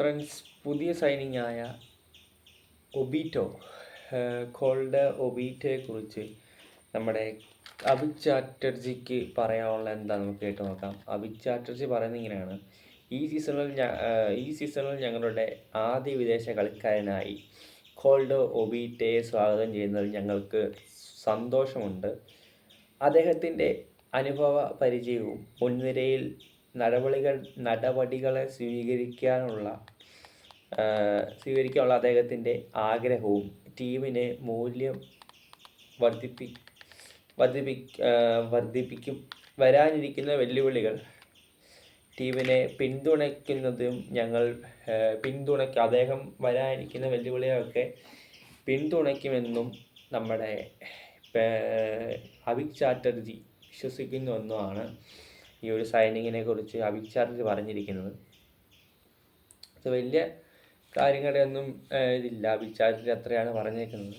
Friends പുതിയ signing ആയ ഒബീറ്റോ called ഒബീറ്റയെ കുറിച്ച് നമ്മുടെ അഭിക് ചാറ്റർജിക്ക് പറയാനുള്ള എന്താ നമുക്ക് കേട്ട് നോക്കാം. അഭിക് ചാറ്റർജി പറയുന്നത് ഇങ്ങനെയാണ്. ഈ സീസണിൽ ഈ സീസണിൽ ഞങ്ങളുടെ ആദ്യ വിദേശ കളിക്കാരനായി കോൾഡ് ഒബീറ്റയെ സ്വാഗതം ചെയ്യുന്നതിൽ ഞങ്ങൾക്ക് സന്തോഷമുണ്ട്. അദ്ദേഹത്തിന്റെ അനുഭവ പരിചയവും മുൻനിരയിൽ നടപടികൾ നടപടികളെ സ്വീകരിക്കാനുള്ള സ്വീകരിക്കാനുള്ള അദ്ദേഹത്തിന്റെ ആഗ്രഹവും ടീമിനെ മൂല്യം വർദ്ധിപ്പി വർദ്ധിപ്പി വർദ്ധിപ്പിക്കും. വരാനിരിക്കുന്ന വെല്ലുവിളികൾ ടീമിനെ പിന്തുണയ്ക്കുന്നതും ഞങ്ങൾ പിന്തുണയ്ക്കും അദ്ദേഹം വരാനിരിക്കുന്ന വെല്ലുവിളികളൊക്കെ പിന്തുണയ്ക്കുമെന്നും നമ്മുടെ അഭിക് ചാറ്റർജി വിശ്വസിക്കുന്ന ഒന്നുമാണ് ഈ ഒരു സൈനിങ്ങിനെ കുറിച്ച് അബിക് ചാർജ് പറഞ്ഞിരിക്കുന്നത്. ഇത് വലിയ കാര്യങ്ങളുടെയൊന്നും ഇതില്ല. അഭിചാർജ് ചാറ്റർജി അത്രയാണ് പറഞ്ഞേക്കുന്നത്.